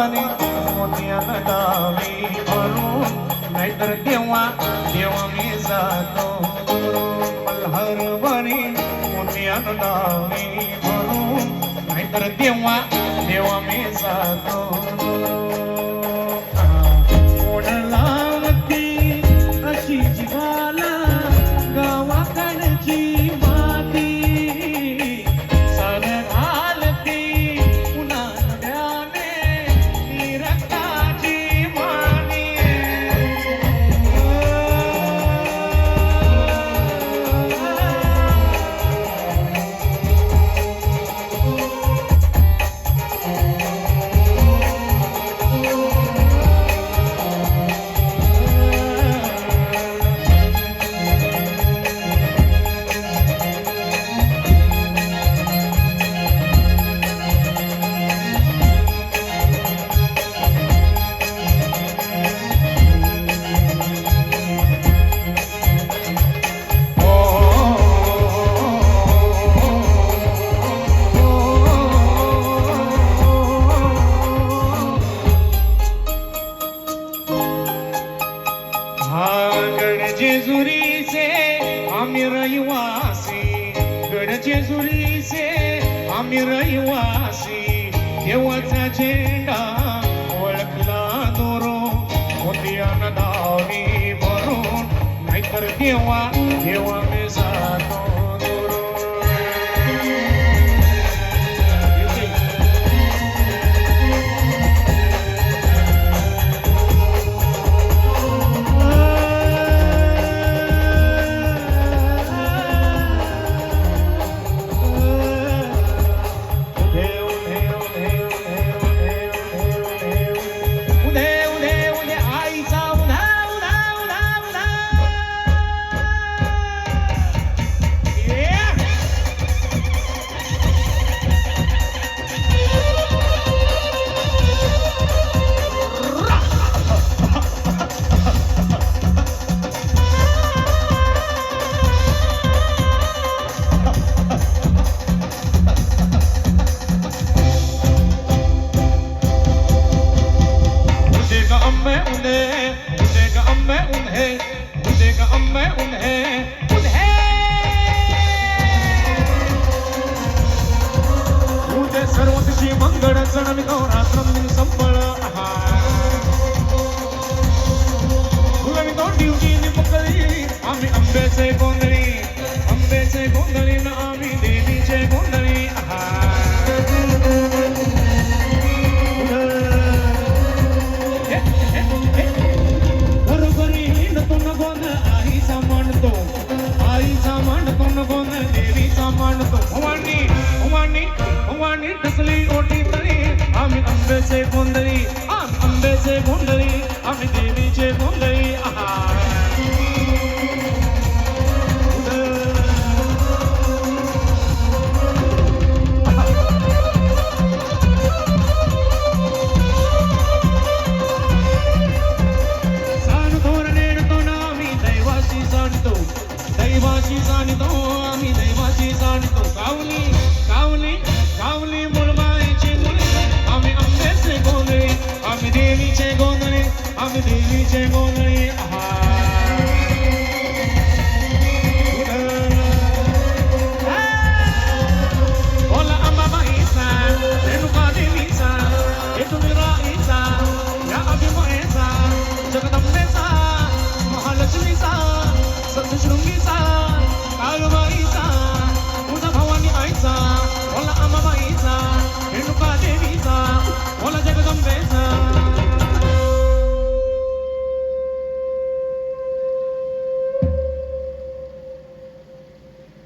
आणि मोत्यानं गावी भरून नाहीतर केव्हा देवा मी जातो? मल्हारवणी मोत्यानं गावी भरून नाहीतर केव्हा देवा मी जातो? आम्ही रहिवासी गड जेजुरीचे आम्ही रहिवासी. देवाचा झेंडा ओळखला दोरो मोतियान दावी भरून नाहीतर देवा देवा अम्मे उन्हें उदेगा अम्मे उन्हें उन्हें। उदे सर्वदिशी मंगळ सणवितो रात्रं संपळ आहार मांडतो भवानी भवानी भवानी टसली ओटी तरी। आम्ही आंब्याचे गोंधळी आम्ही आंब्याचे गोंधळी आम्ही देवीचे गोंधळी आहा. जाणतो रे नेणतो मुली आम्ही आंब्याचे